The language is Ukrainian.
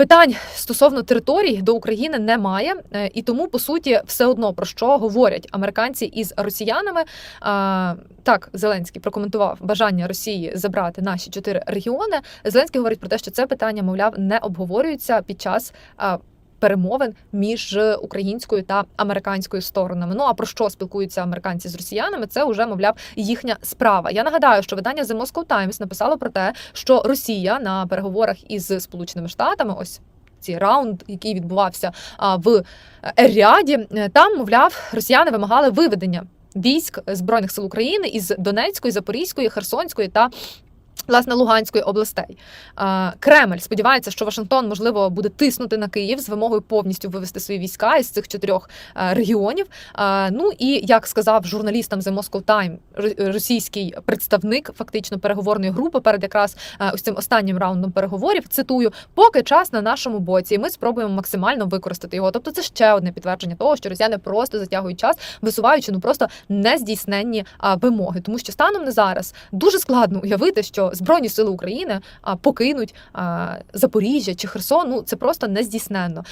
Питань стосовно територій до України немає, Е, і тому по суті все одно про що говорять американці із росіянами. Так, Зеленський прокоментував бажання Росії забрати наші чотири регіони. Зеленський говорить про те, що це питання, мовляв, не обговорюється під час. Перемовин між українською та американською сторонами. Ну а про що спілкуються американці з росіянами? Це вже мовляв їхня справа. Я нагадаю, що видання The Moscow Times написало про те, що Росія на переговорах із Сполученими Штатами, ось ці раунд, який відбувався а, в Ер-Ріаді, е, там, мовляв, росіяни вимагали виведення військ збройних сил України із Донецької, Запорізької, Херсонської та. Власне, Луганської областей Кремль сподівається, що Вашингтон можливо буде тиснути на Київ з вимогою повністю вивести свої війська із цих чотирьох регіонів. Ну і як сказав журналістам The Moscow Time російський представник фактично переговорної групи перед якраз ось цим останнім раундом переговорів. Цитую, поки час на нашому боці, і ми спробуємо максимально використати його. Тобто, це ще одне підтвердження того, що росіяни просто затягують час, висуваючи ну просто нездійсненні вимоги, тому що станом на зараз дуже складно уявити, що збройні сили України покинуть Запоріжжя чи Херсон. Ну це просто нездійсненно.